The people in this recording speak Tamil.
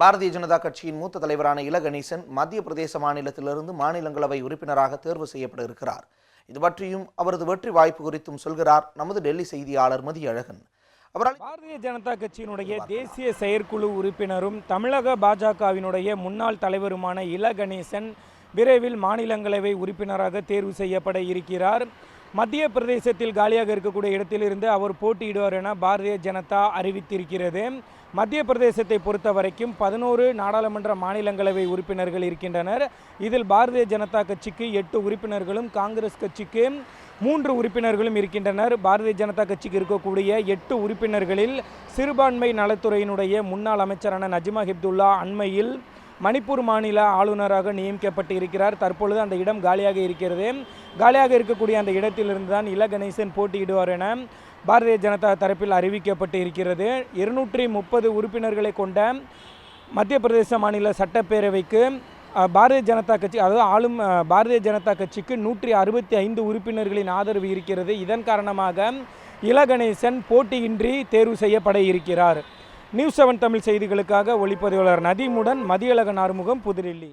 பாரதிய ஜனதா கட்சியின் மூத்த தலைவரான இல கணேசன் மத்திய பிரதேச மாநிலத்திலிருந்து மாநிலங்களவை உறுப்பினராக தேர்வு செய்யப்பட இருக்கிறார். இது பற்றியும் அவரது வெற்றி வாய்ப்பு குறித்தும் சொல்கிறார் நமது டெல்லி செய்தியாளர் மதியழகன். அவரால் பாரதிய ஜனதா கட்சியினுடைய தேசிய செயற்குழு உறுப்பினரும் தமிழக பாஜகவினுடைய முன்னாள் தலைவருமான இல கணேசன் விரைவில் மாநிலங்களவை உறுப்பினராக தேர்வு செய்யப்பட இருக்கிறார். மத்திய பிரதேசத்தில் காலியாக இருக்கக்கூடிய இடத்திலிருந்து அவர் போட்டியிடுவார் என பாரதிய ஜனதா அறிவித்திருக்கிறது. மத்திய பிரதேசத்தை பொறுத்த வரைக்கும் பதினோரு நாடாளுமன்ற மாநிலங்களவை உறுப்பினர்கள் இருக்கின்றனர். இதில் பாரதிய ஜனதா கட்சிக்கு எட்டு உறுப்பினர்களும் காங்கிரஸ் கட்சிக்கு மூன்று உறுப்பினர்களும் இருக்கின்றனர். பாரதிய ஜனதா கட்சிக்கு இருக்கக்கூடிய எட்டு உறுப்பினர்களில் சிறுபான்மை நலத்துறையினுடைய முன்னாள் அமைச்சரான நஜ்மா ஹிப்துல்லா அண்மையில் மணிப்பூர் மாநில ஆளுநராக நியமிக்கப்பட்டு இருக்கிறார் தற்பொழுது அந்த இடம் காலியாக இருக்கிறது. காலியாக இருக்கக்கூடிய அந்த இடத்திலிருந்து தான் இல கணேசன் போட்டியிடுவார் என பாரதிய ஜனதா தரப்பில் அறிவிக்கப்பட்டு இருக்கிறது. இருநூற்றி முப்பது உறுப்பினர்களை கொண்ட மத்திய பிரதேச மாநில சட்டப்பேரவைக்கு பாரதிய ஜனதா கட்சி அதாவது ஆளும் பாரதிய ஜனதா கட்சிக்கு நூற்றி அறுபத்தி ஐந்து உறுப்பினர்களின் ஆதரவு இருக்கிறது. இதன் காரணமாக இல கணேசன் போட்டியின்றி தேர்வு செய்யப்பட இருக்கிறார். நியூஸ் செவன் தமிழ் செய்திகளுக்காக ஒளிப்பதிவாளர் நதீமுடன் மதியழகன் ஆறுமுகம் புதுடில்லி.